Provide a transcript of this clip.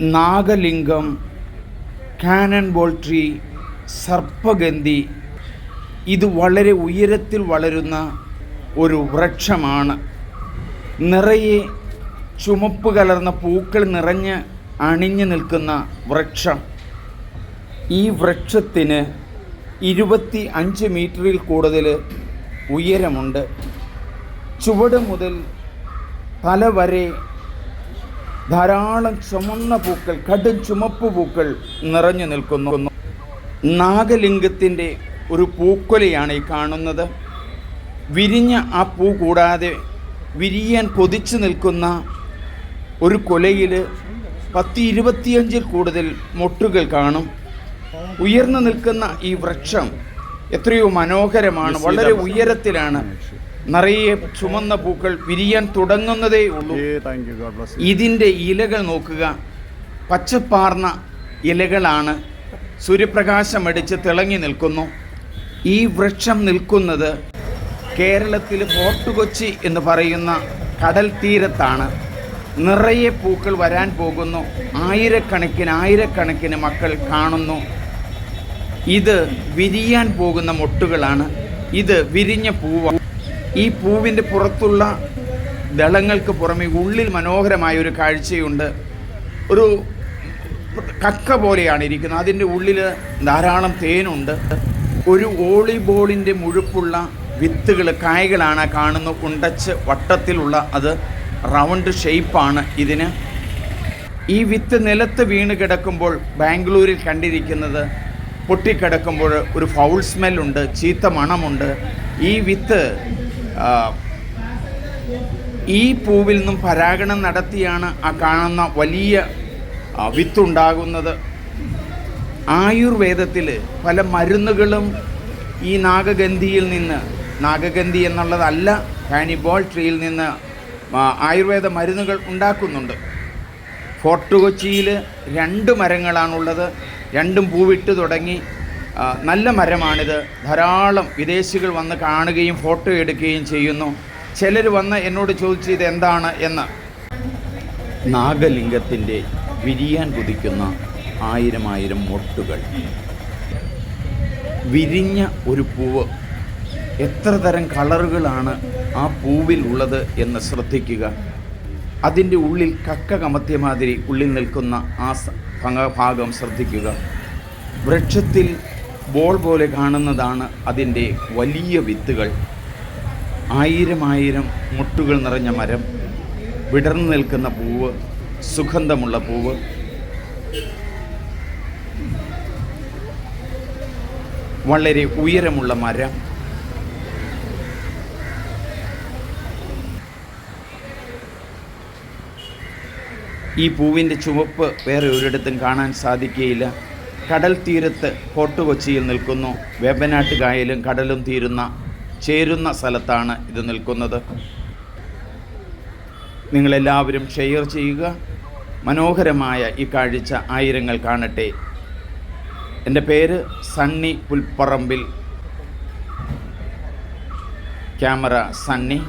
നാഗലിംഗം cannon ball tree സർപ്പഗന്ധി ഇത് വളരെ ഉയരത്തിൽ വളരുന്ന ഒരു വൃക്ഷമാണ്. നിറയെ ചുമപ്പ് കലർന്ന പൂക്കൾ നിറഞ്ഞ് അണിഞ്ഞു നിൽക്കുന്ന വൃക്ഷം. ഈ വൃക്ഷത്തിന് ഇരുപത്തി അഞ്ച് മീറ്ററിൽ കൂടുതൽ ഉയരമുണ്ട്. ചുവട് മുതൽ തല വരെ ധാരാളം ചുമന്ന പൂക്കൾ കടും ചുമപ്പ് പൂക്കൾ നിറഞ്ഞു നിൽക്കുന്നു. നാഗലിംഗത്തിന്റെ ഒരു പൂക്കൊലയാണ് ഈ കാണുന്നത്. വിരിഞ്ഞ ആ പൂ കൂടാതെ വിരിയാൻ കൊതിച്ചു നിൽക്കുന്ന ഒരു കൊലയിൽ പത്ത് ഇരുപത്തിയഞ്ചിൽ കൂടുതൽ മൊട്ടുകൾ കാണും. ഉയർന്നു നിൽക്കുന്ന ഈ വൃക്ഷം എത്രയോ മനോഹരമാണ് വളരെ ഉയരത്തിലാണ്. നിറയെ ചുമന്ന പൂക്കൾ വിരിയാൻ തുടങ്ങുന്നതേ ഉള്ളൂ. ഇതിന്റെ ഇലകൾ നോക്കുക. പച്ചപ്പാർന്ന ഇലകളാണ്. സൂര്യപ്രകാശമടിച്ച് തിളങ്ങി നിൽക്കുന്നു. ഈ വൃക്ഷം നിൽക്കുന്നത് കേരളത്തിൽ ഫോർട്ട് കൊച്ചി എന്ന് പറയുന്ന കടൽ തീരത്താണ്. നിറയെ പൂക്കൾ വരാൻ പോകുന്നു. ആയിരക്കണക്കിന് ആയിരക്കണക്കിന് മക്കൾ കാണുന്നു. ഇത് വിരിയാൻ പോകുന്ന മൊട്ടുകളാണ്. ഇത് വിരിഞ്ഞ പൂവ് ഈ പൂവിന്റെ പുറത്തുള്ള ദളങ്ങൾക്ക് പുറമെ ഉള്ളിൽ മനോഹരമായ ഒരു കാഴ്ചയുണ്ട്. ഒരു കക്ക പോലെയാണ് ഇരിക്കുന്നത്. അതിന്റെ ഉള്ളിൽ ധാരാളം തേനുണ്ട്. ഒരു വോളിബോളിന്റെ മുഴുപ്പുള്ള വിത്തുകൾ കായകളാണ് കാണുന്നു ഉണ്ടച്ച് വട്ടത്തിലുള്ള അത് റൗണ്ട് ഷെയ്പ്പാണ് ഇതിന്. ഈ വിത്ത് നിലത്ത് വീണ് കിടക്കുമ്പോൾ ബാംഗ്ലൂരിൽ കണ്ടിരിക്കുന്നത് പൊട്ടിക്കിടക്കുമ്പോൾ ഒരു ഫൗൾ സ്മെല്ലുണ്ട് ചീത്ത മണമുണ്ട്. ഈ വിത്ത് ഈ പൂവിൽ നിന്നും പരാഗണം നടത്തിയാണ് ആ കാണുന്ന വലിയ വിത്തുണ്ടാകുന്നത്. ആയുർവേദത്തിൽ പല മരുന്നുകളും ഈ നാഗഗന്ധിയിൽ നിന്ന് നാഗഗന്ധി എന്നുള്ളതല്ല കാനിബോൾ ട്രീയിൽ നിന്ന് ആയുർവേദ മരുന്നുകൾ ഉണ്ടാക്കുന്നുണ്ട്. ഫോർട്ട് കൊച്ചിയിൽ രണ്ട് മരങ്ങളാണുള്ളത്. രണ്ടും പൂവിട്ട് തുടങ്ങി. നല്ല മരമാണിത്. ധാരാളം വിദേശികൾ വന്ന് കാണുകയും ഫോട്ടോ എടുക്കുകയും ചെയ്യുന്നു. ചിലർ വന്ന് എന്നോട് ചോദിച്ചു ഇത് എന്താണ് എന്ന്. നാഗലിംഗത്തിന്റെ വിരിയാൻ കുതിക്കുന്ന ആയിരം ആയിരം മൊട്ടുകൾ. വിരിഞ്ഞ ഒരു പൂവ്. എത്ര തരം കളറുകളാണ് ആ പൂവിൽ ഉള്ളത് എന്ന് ശ്രദ്ധിക്കുക. അതിന്റെ ഉള്ളിൽ കക്ക കമത്തിയ മാതിരി ഉള്ളിൽ നിൽക്കുന്ന ആ ഭാഗം ശ്രദ്ധിക്കുക. വൃക്ഷത്തിൽ ബോൾ പോലെ കാണുന്നതാണ് അതിന്റെ വലിയ വിത്തുകൾ. ആയിരം ആയിരം മുട്ടുകൾ നിറഞ്ഞ മരം വിടർന്നു നിൽക്കുന്ന പൂവ് സുഗന്ധമുള്ള പൂവ്. വളരെ ഉയരമുള്ള മരം. ഈ പൂവിന്റെ ചുവപ്പ് വേറെ ഒരിടത്തും കാണാൻ സാധിക്കുകയില്ല. കടൽ തീരത്ത് ഫോർട്ട് കൊച്ചിയിൽ നിൽക്കുന്നു. വേമ്പനാട്ട് കായലും കടലും തീരുന്ന ചേരുന്ന സ്ഥലത്താണ് ഇത് നിൽക്കുന്നത്. നിങ്ങളെല്ലാവരും ഷെയർ ചെയ്യുക. മനോഹരമായ ഈ കാഴ്ച ആയിരങ്ങൾ കാണട്ടെ. എന്റെ പേര് സണ്ണി പുൽപ്പറമ്പിൽ. ക്യാമറ സണ്ണി.